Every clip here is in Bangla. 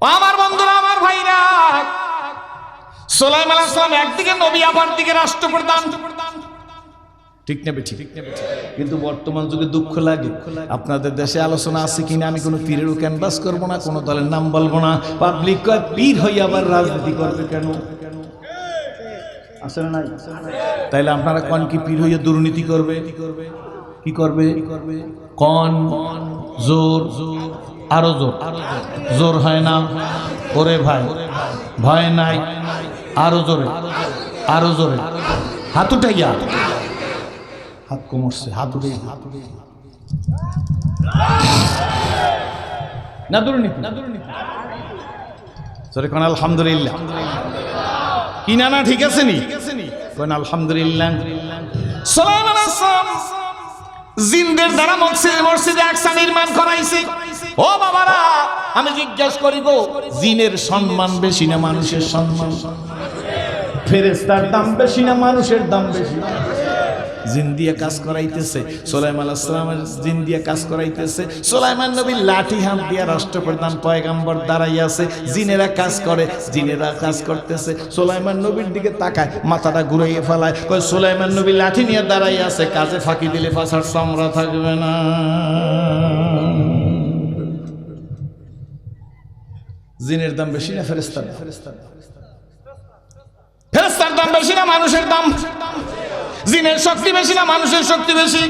আমার বন্ধুরা, আমার ভাইরা। সোলাইম আলাইসালাম একদিকে নবী, আবার দিকে রাষ্ট্রপ্রধান। ঠিক নেবে, ঠিক। কিন্তু বর্তমান যুগে দুঃখ লাগে। আপনাদের দেশে আলোচনা আছে কিনা, আমি কোনো পীরেরও ক্যানভাস করব না, কোনো দলের নাম বলব না। পাবলিক কয়, পীর হয়ে আবার রাজনীতি করবে কেন? আসলে নাই? তাইলে আপনারা কন কি পীর হইয়া দুর্নীতি করবে? কি করবে? কন? জোর জোর? আরও জোর। জোর হয় না? ওরে ভাই, ভয় নাই। আরও জোরে আরও জোরে। হাত উঠাইয়া। হাত কোমরছে, হাত উঠে হাত উঠে আলহামদুলিল্লাহ। কি না ঠিক আছে নি? আলহামদুলিল্লাহ। জিনদের দ্বারা মসজিদে মসজিদে আকসা নির্মাণ করাইছে। ও বাবারা, আমি জিজ্ঞেস করিব, জিনের সম্মান বেশি না মানুষের সম্মান? ফেরেস্তার দাম বেশি না মানুষের দাম বেশি? জিন দিয়ে কাজ করাইতেছে। সোলাইমান আসসালামের জিন দিয়ে কাজ করাইতেছে। সোলাইমান নবী লাঠি হাত দিয়া রাষ্ট্রপ্রধান পয়গাম্বর দাঁড়াই আছে জিনেরা কাজ করে, জিনেরা কাজ করতেছে। সোলাইমান নবীর দিকে তাকায়, মাথাটা ঘুরাইয়ে ফেলায়। কয়, সোলাইমান নবী লাঠি নিয়ে দাঁড়াই আছে কাজে ফাঁকি দিলে পাশার চামড়া থাকবে না। জিনের দাম বেশি না ফেরেস্তার ফেরেস্তার ফেরেস্তার দাম বেশি না, মানুষের দাম? জিনের শক্তি বেশি না মানুষের শক্তি বেশি?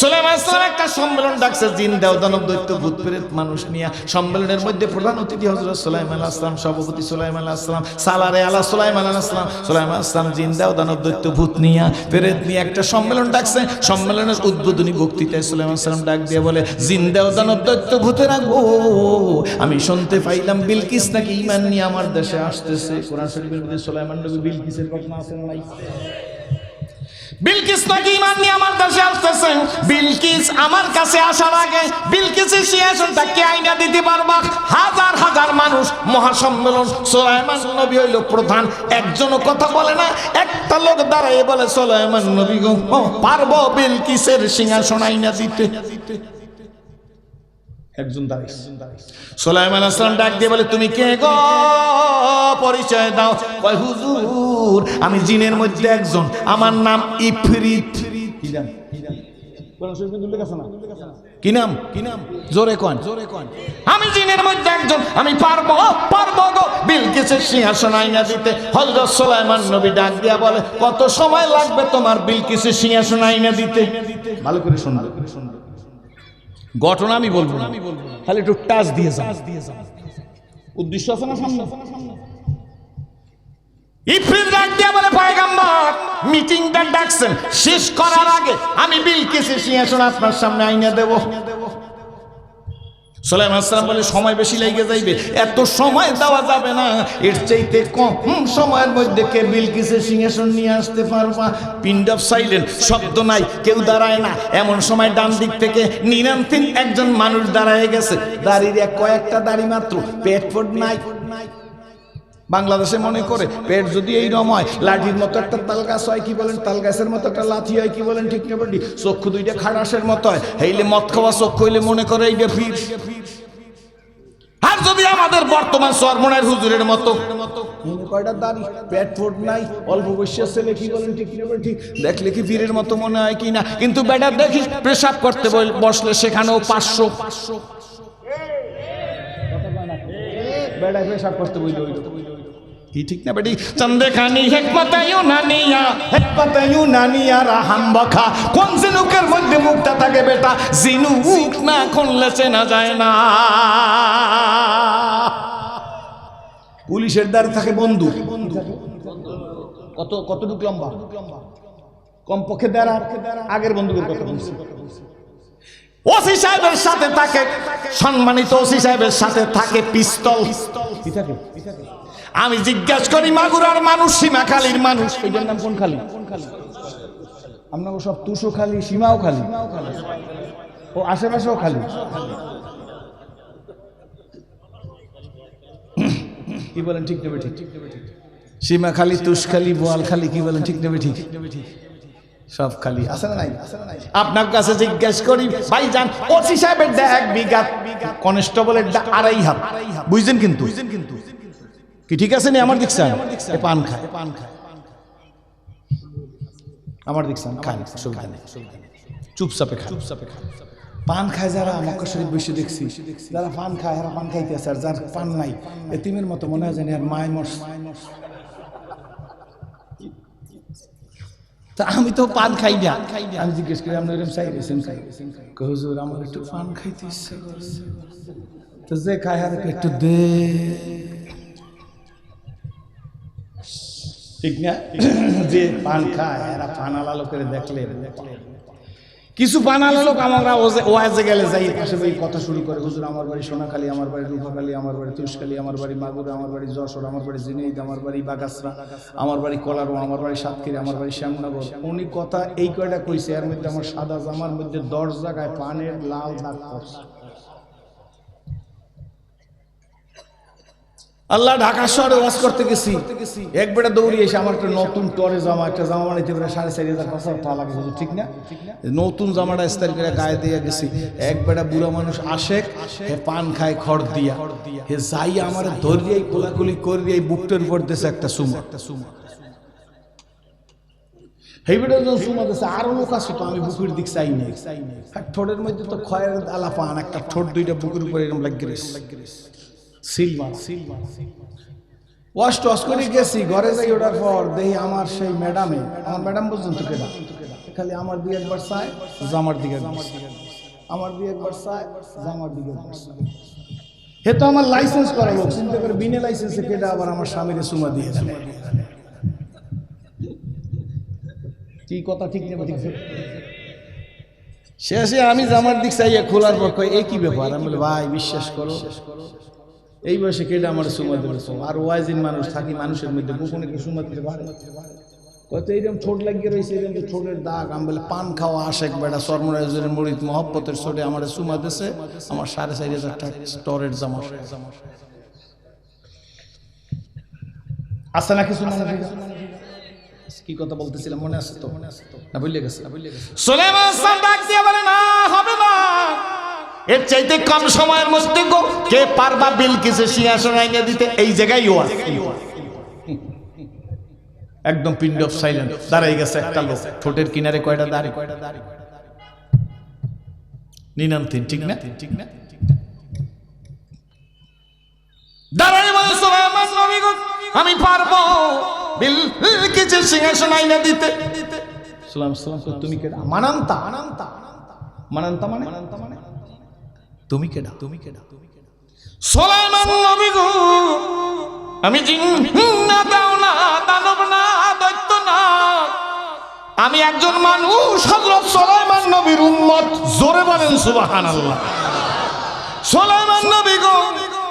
সুলাইমান ইসলাম একটা সম্মেলন ডাকছে, জিন দেওদানব দৈত্য ভূত প্রেত মানুষ নিয়ে। সম্মেলনের মধ্যে প্রধান অতিথি হজরত সুলাইমান আসলাম, সভাপতি সুলাইমান আসলাম, সালারে আলা সুলাইমান আসলাম। সুলাইমান আসলাম, জিন দেওদানব দৈত্য ভূত নিয়ে, প্রেত নিয়ে একটা সম্মেলন ডাকছে। সম্মেলনের উদ্বোধনী বক্তৃতায় সুলাইমান সালাম ডাক দিয়ে বলে, জিন দেওদানব দৈত্য ভূতের গো, আমি শুনতে পাইলাম বিলকিস নাকি ইমান নিয়ে আমার দেশে আসতেছে। কোরআন শরীফের মধ্যে সুলাইমান নবী বিলকিসের ঘটনা আছে নাই? বিলকিস নাকি ইমান নিয়ে আমার কাছে আসতেছে? বিলকিস আমার কাছে আসার আগে বিলকিসের সিংহাসনটা কে আইনা দিতে পারবা? হাজার হাজার মানুষ মহাসম্মেলন সোলাইমান নবী হইল প্রধান। একজনও কথা বলে না, একটা লোক দাঁড়ায় বলে সোলাইমান নবী গো, পারব বিলকিসের সিংহাসন আইনা দিতে? একজন দাঁড়িয়ে সোলাইমান আসলাম ডাক দিয়ে বলে তুমি কে গো? পরিচয় দাও। কয় হুজুর আমি জিনের মধ্যে একজন। আমার নাম ইফরিত। কি নাম? কি নাম? জোরে কন। জোরে কন। আমি জিনের মধ্যে একজন। আমি পারব পারব গো। বিলকিসের সিংহাসন আইনা দিতে। হযরত সুলাইমান নবী ডাক দিয়া বলে কত সময় লাগবে তোমার বিলকিসের সিংহাসন আইনা দিতে? ভালো করে শুনবে। ঘটনা আমি বলব না। খালি একটু টাচ দিয়ে যাও। উদ্দেশ্য আছে না সামনে? ইফরিত ডাক দিয়ে বলে পয়গাম্বর মিটিংটা ডাকছেন। শেষ করার আগে আমি বিলকিসের সিংহাসন আপনার সামনে আইনে দেব। আসসালাম বলে, সময় বেশি লেগে যাইবে। এত সময় দেওয়া যাবে না। এর চাইতে কম সময়ের মধ্যে কে বিলকিসের সিংহাসন নিয়ে আসতে পারবা। পিন্ড অফ সাইলেন্ট শব্দ নাই, কেউ দাঁড়ায় না। এমন সময় ডান দিক থেকে নিরান্তিন একজন মানুষ দাঁড়ায় গেছে। দাঁড়িয়ে কয়েকটা দাঁড়ি মাত্র, পেট ফোট নাই বাংলাদেশে মনে করে, পেট যদি এই রম হয়, লাঠির মতো একটা তাল গাছ হয়, কি বলেন? তাল গাছের মতো একটা লাঠি হয়, কি বলেন ঠিক না বলি চক্ষু দুইটা খাড়াসের মতো হয়, হেইলে মদ খাওয়া চক্ষু হইলে মনে করে এইটা ফির আর যদি আমাদের বর্তমান সরমনের হুজুরের মতো কয়টা দাড়ি, পেট ফুট নাই, অল্প বয়সের ছেলে, কি বলেন ঠিক ঠিক দেখলে কি পীরের মতো মনে হয় কি না? কিন্তু বেটা, দেখিস, পেশাব করতে বসলে সেখানেও পাঁচশো পাঁচশো বেড়ায় পেশাব করতে বইল কি ঠিক না বেটি চন্দে খানি হেকমত ইউনানিয়া হেকমত ইউনানিয়া রাহাম বখা কোন জিনুকের মধ্যে মুখটা থাকে বেটা জিনুক না খুললে চেনা যায় না পুলিশের দ্বার থাকে বন্ধু কত কতটুক লম্বা? কমপক্ষে দেড় আগের বন্দুকের কথা বলছি। ওসি সাহেবের সাথে থাকে সম্মানিত ওসি সাহেবের সাথে থাকে পিস্তল। কি থাকে আমি জিজ্ঞাসা করি, মাগুরার মানুষ, সীমাখালীর মানুষ। এটার নাম কোন খালি? আপনাকে সব তুষো খালি, সীমাও খালি। ও আশেপাশেও খালি? কি বলেন, ঠিক নেবে ঠিক? সীমাখালী বোয়াল খালি, কি বলেন, ঠিক নেবে ঠিক? সব খালি। আছে না নাই? আপনার কাছে জিজ্ঞেস করি ভাই যান ওসি সাহেবের এক বিঘা কনস্টেবলের ডা- আড়াই হাত। বুঝছেন কিন্তু বুঝছেন কিন্তু? কি ঠিক আছে নি? আমার দেখছেন পান খায় পান খায় আমার দেখছেন খায় সুবিধা নেই চুপচাপে খায় চুপচাপে খায় পান খায় যারা, মক্কা শরীফ বসে দেখছি। যারা পান খায়, এরা পান খাইতে আছে আর যার পান নাই, এতিমের মতো মনে হয় জানি আর মায় মস তা আমি তো পান খাই না। আমি জিজ্ঞেস করি, আপনি এরকম চাই গেছেন খাই হুজুর, আমার একটু পান খাইতে ইচ্ছে তো যে খায়, আর একটু দে। ঠিক না যে পান খায় এরা পান আলালো করে দেখলে কিছু বানালো লোক আমরা ওয়াজে গেলে যাই পাশে ওই কথা শুরু করে হুজুর আমার বাড়ি সোনাখালী আমার বাড়ি রূপাখালী আমার বাড়ি তুষখালী আমার বাড়ি মাগুরা আমার বাড়ি যশোর আমার বাড়ি জিনেইদ আমার বাড়ি বাগাসরা আমার বাড়ি কলারো আমার বাড়ি সাতক্ষীরা আমার বাড়ি শ্যামনগর উনি কথা এই কয়টা কইছে এর মধ্যে আমার সাদা জামার মধ্যে দশ জায়গায় পানের লাল দাগ পড়ছে আল্লাহ ঢাকা শহরে ওয়াজ করতে গেছি। একবারে দৌড়ি এসে আমার একটা নতুন টরে জামা, একটা জামা বানাইতে পারে সাড়ে চারি হাজার, পাঁচ টাকা লাগে ঠিক না? নতুন জামাটা স্টাইল করে গায়ে দিয়ে গেছি। এক বেটা বুড়া মানুষ আশেক হে পান খায়, খড় দিয়া। হে যাই আমার ধরিয়াই, কোলাকুলি করিয়াই, বুকটার উপর দেশে একটা সুমা। একটা সুমা হেইবেটা যখন সুমা দেশে আরও লোক আছে তো, আমি বুকের দিক চাই আর ঠোঁটের মধ্যে তো খয়ের আলা পান একটা ঠোঁট দুইটা বুকের উপর এরকম লাগিয়ে সিলভার। সিলভার ওয়াশ টস করে গেছি ঘরে যাই ওঠার পর দেখি আমার সেই ম্যাডামে আমার ম্যাডাম পর্যন্ত কেডা খালি আমার দিকে একবার চায় জামার দিকে আমার দিকে একবার চায় জামার দিকে। হে তো আমার লাইসেন্স করা লোক চিন্তা করে বিনা লাইসেন্সে কেডা আবার আমার স্বামীর সুমা দিয়ে কি কথা ঠিক ঠিক শেষে আমি জামার দিক চাইয়া খোলার পর কয়, কি ব্যাপার। আমি বলি ভাই বিশ্বাস করো এই বয়সে কেটে আমার সুমা আর ওয়াইজিন মানুষ থাকি মানুষের মধ্যে, গোপনে কি সুমা কত এইরকম ঠোঁট লাগিয়ে রয়েছে তো ঠোঁটের দাগ, আমি বলে পান খাওয়া আশেক বেড়া সরমরাজের মরিত মহব্বতের ছোটে আমার সুমা দেশে আমার সাড়ে চারি হাজার টাকা স্টোরের জামা। আছে না কিছু মনে? কি কথা বলতেছিলাম, মনে আছে তো? না ভুলে গেছে? না গেছে সুলাইমান সাহেব ডাক দিয়ে বলে, না, হবে না। এর চাইতে কম সময়ের মধ্যে গো, কে পারবা বিলকিসের সিংহাসন আইনে দিতে? এই জায়গায় ও আছে একদম পিন্ড অফ সাইলেন্ট দাঁড়াই গেছে একটা লোক। ঠোঁটের কিনারে কয়টা দাঁড়ি? কয়টা দাঁড়ি বলে মানান্তা মানান্তা মানান্তা। মানে মানান্তা মানে? তুমি কেডা? তুমি কেডা? তুমি কেডা সোলাইমান নবী গো, আমি জিন না দাও না, দানব না, দৈত্য না। আমি একজন মানুষ, হযরত সোলাইমান নবীর উম্মত। জোরে বলেন সুবহানাল্লাহ। সোলাইমান নবী গো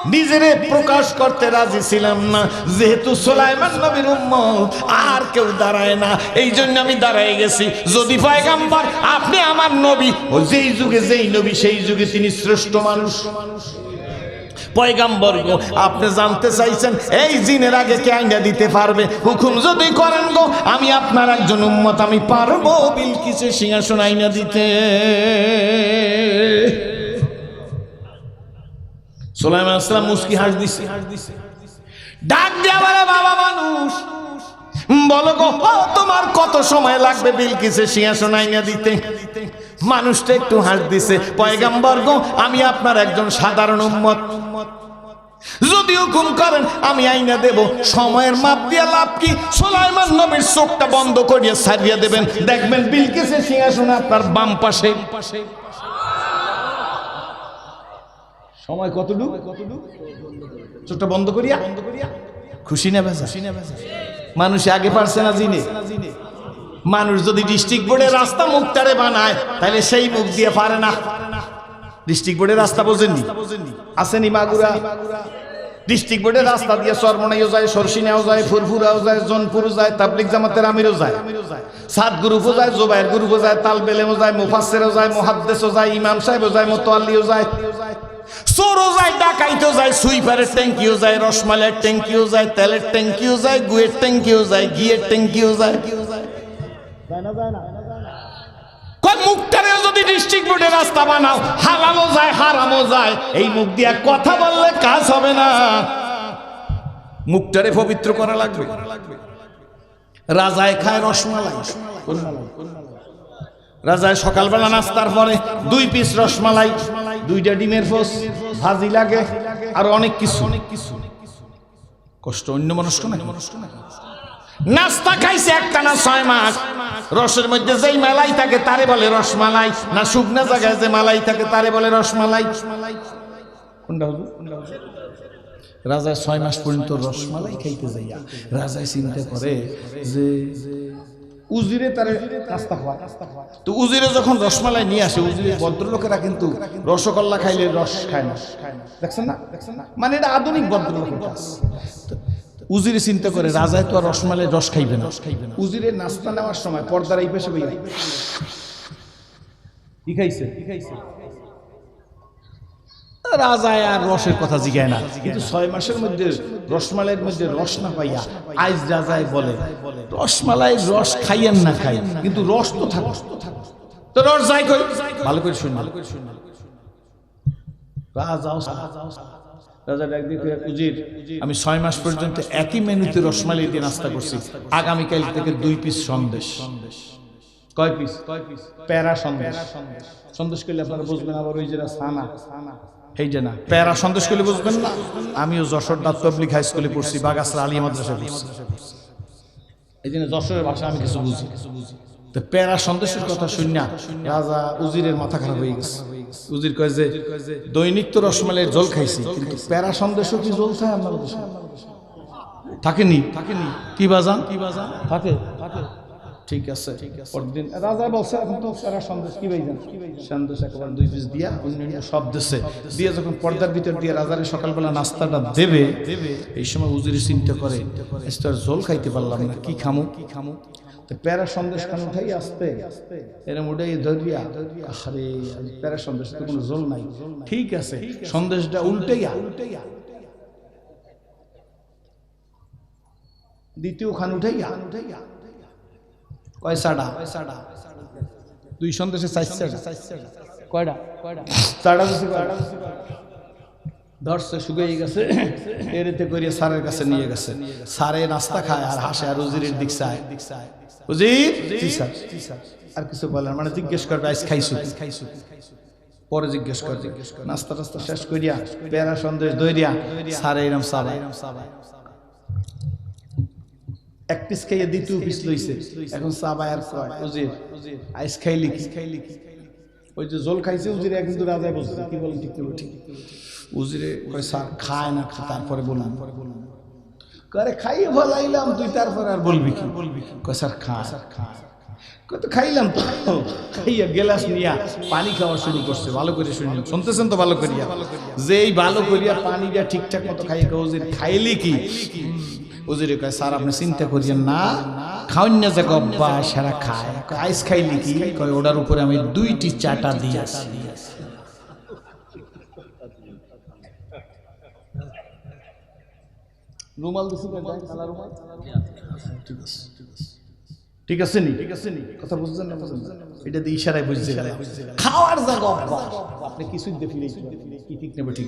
নিজেরে প্রকাশ করতে রাজি ছিলাম না। যেহেতু সোলাইমান নবীর উম্মত, আর কেউ দাঁড়ায় না। এই জন্য আমি দাঁড়ায় গেছি। যদি পয়গাম্বর, আপনি আমার নবী। ও যেই যুগে যেই নবী, সেই যুগে তিনি শ্রেষ্ঠ মানুষ। পয়গাম্বর গো, আপনি জানতে চাইছেন, এই জিনের আগে কে আইনা দিতে পারবে? হুকুম যদি করেন গো, আমি আপনার একজন উম্মত, আমি পারব বিলকিসের সিংহাসন আইনা দিতে। সোলাইমান আসসালাম মুস্কি হাস দিছে। ডাক দিয়া বাবা মানুষ, বলো গো, তোমার কত সময় লাগবে বিলকিসের সিংহাসন আইনা দিতে? মানুষটা একটু হাস দিছে, পয়গাম্বর গো, আমি আপনার একজন সাধারণ উম্মত। যদি হুকুম করেন, আমি আইনা দেব। সময়ের মাপ দিয়ে লাভ কি? সোলাইমান নবীর চোখটা বন্ধ করিয়া সারিয়ে দেবেন। দেখবেন বিলকিসের সিংহাসন আপনার বাম পাশে পাশে। সময় কতটুকু? চোখটা বন্ধ করিয়া? বন্ধ করিয়া? খুশি নেবে খুশি নেবে মানুষ আগে পারছে না জিনে। মানুষ যদি ডিস্ট্রিক্ট বোর্ডের রাস্তা মুখটারে বানায় তাহলে সেই মুখ দিয়ে পারে না। ডিস্ট্রিক্ট বোর্ডের রাস্তা বোঝেননি? আসেনি মাগুরা। ডিস্ট্রিক্ট বোর্ডের রাস্তা দিয়ে সরমনাইও যায় সরসিনাও যায় ফুরফুরাও যায় জনপুরও যায় তাবলিক জামাতের আমিরও যায়। সাত গ্রুপও যায় জোবাইর গ্রুপও যায় তালবেলেমও যায় মুফাসেরও যায় মুহাদ্দেসও যায় ইমাম সাহেবও যায় মোতোয়াল্লিও যায়। চোরও যায় ডাকাইতেও যায় সুইপারের ট্যাঙ্কিও যায় রসমালের ট্যাঙ্কিও যায় তেলের ট্যাঙ্কিও যায় গুয়ের ট্যাঙ্কিও যায় ঘিয়ের ট্যাঙ্কিও যায়। যদি ডিস্ট্রিক্ট বোর্ডে রাস্তা বানাও যায় হারামও যায় এই মুখ দিয়া কথা বললে কাজ হবে না। মুখটারে পবিত্র করা লাগবে? রাজায় খায় রসমালাই। রাজায় সকালবেলা নাস্তার পরে দুই পিস রসমালাই। দুইটা ডিমের ফোস, ভাজি লাগে, আর অনেক কিছু। অনেক কিছু কষ্ট, অন্য মনস্ক না নাস্তা খাইছে একটা না ছয় মাস। রসের মধ্যে যেই মালাই থাকে, তারে বলে রসমালাই না শুকনা জায়গায় যে মালাই থাকে, তারে বলে রসমালাই কোনটা রাজা ছয় মাস পর্যন্ত রসমালাই খাইতে যাইয়া, রাজায় চিন্তা করে যে উজিরে তার রাস্তা খাওয়া তো উজিরে যখন রসমালাই নিয়ে আসে উজিরে ভদ্রলোকেরা কিন্তু রসগোল্লা খাইলে রস খায় না। দেখছেন না? দেখছেন না? মানে এটা আধুনিক ভদ্রলোকের কাজ। তো উজিরে চিন্তা করে রাজায় তো আর রসমালাই রস খাইবে না। উজিরে নাস্তা নেওয়ার সময় পর্দার এই পেশে বই কি খাইছে? কি খাইছে? রাজায় আর রসের কথা জিগায় না। কিন্তু ছয় মাসের মধ্যে রসমালাইয়ের মধ্যে রস না পাইয়া আইজ রাজায় বলে রসমালাই রস খাইয়েন না খাই কিন্তু রস তো থাক। তো রস যাই কই ভালো করে শুন ভালো করে শুন রাজাও রাজা ডাক দিয়ে উজির আমি ছয় মাস পর্যন্ত একই মেনুতে রসমালাই দিয়ে নাস্তা করছি। আগামীকাল থেকে দুই পিস সন্দেশ। কয় পিস? কয় পিস? প্যারা সন্দেশ। সন্দেশ করলে আপনারা বুঝবেন আবার ওই যেটা সানা। এই যে না প্যারা সন্দেশ করলে বুঝবেন না? আমিও যশোর দাঁত পাবলিক হাই স্কুলে পড়ছি বাগাসরা আলিয়া মাদ্রাসা পড়ছি। এই জন্য যশোরের ভাষা আমি কিছু বুঝি। তো প্যারা সন্দেশের কথা শুনিয়া রাজা উজিরের মাথা খারাপ হয়ে গেছে। উজির কয় যে দৈনিক তো রসমালের জল খাইছি কিন্তু প্যারা সন্দেশও কি জল খায় দেশে? থাকেনি থাকেনি? কি বাজান? কি বাজান? থাকে। থাকে। ঠিক আছে পরদিন রাজা বলছে এখন তো সারা সন্দেশ কি ভাইজান? সন্দেশ একবার দুই পিস দিয়া অন্যান্য সব দেশে। দিয়ে যখন পর্দার ভিতর দিয়ে রাজারে সকালবেলা নাস্তাটা দেবে এই সময় উজিরে চিন্তা করে আজ জল খাইতে পারলাম না কি খামো? কি খামো? তো প্যারা সন্দেশ খান উঠাই আসতে। এরম উঠাই ধরিয়া আরে প্যারা সন্দেশ তো কোনো জল নাই। ঠিক আছে সন্দেশটা উল্টেইয়া। উল্টেইয়া। দ্বিতীয় খান উঠাইয়া উঠাইয়া কয় সাডা দুই সন্দেশে সাডা কয়টা চারটা ধরছে শুকিয়ে গেছে। এরেতে করিয়ে স্যারের কাছে নিয়ে গেছে। স্যারে নাস্তা খায় আর হাসে আর উজিরের দিক চায়। উজির? আর কিছু বলেন মানে জিজ্ঞেস করবে, আইস খাইছু? খাইছু পরে জিজ্ঞেস কর জিজ্ঞেস কর নাস্তা টাস্তা শেষ করিয়া পেয়ারা সন্দেশ দইরিয়া স্যারে এরম সাবাই এক পিস খাইয়ে দ্বিতীয় পিস লইছে। এখন সাবাই আর কয় উজির। আইস খাইলি কি খাইলি ওই যে জল খাইছে উজিরে কিন্তু রাজায় বলছে কি বলেন ঠিক ঠিক। উজিরে কয় স্যার খায় না খা তারপরে বললাম। পরে বললাম করে খাইয়ে ফলাইলাম তুই তারপরে আর বলবি কি? বলবি কি কয় স্যার খা। স্যার খা কয় তো খাইলাম তো। খাইয়া গেলাস নিয়া পানি খাওয়া শুরু করছে ভালো করে শুনি শুনতেছেন তো ভালো করিয়া? যে এই ভালো করিয়া পানিটা ঠিকঠাক মতো খাইয়ে কয় উজির খাইলি কি? উজিরে কয়, স্যার, আপনি চিন্তা করিয়েন না। খাওয়ান না যে গব্বা সারা খায়। আইস খাইলি কি? কয়, ওটার উপরে আমি দুইটি চাটা দিয়েছি রুমাল ঠিক আছে নি ঠিক আছে নি? কথা না? এটা দিয়ে ইশারায় বুঝছে খাওয়ার জায়গা আপনি কিছুই দেখলে কি ঠিক নেবে ঠিক।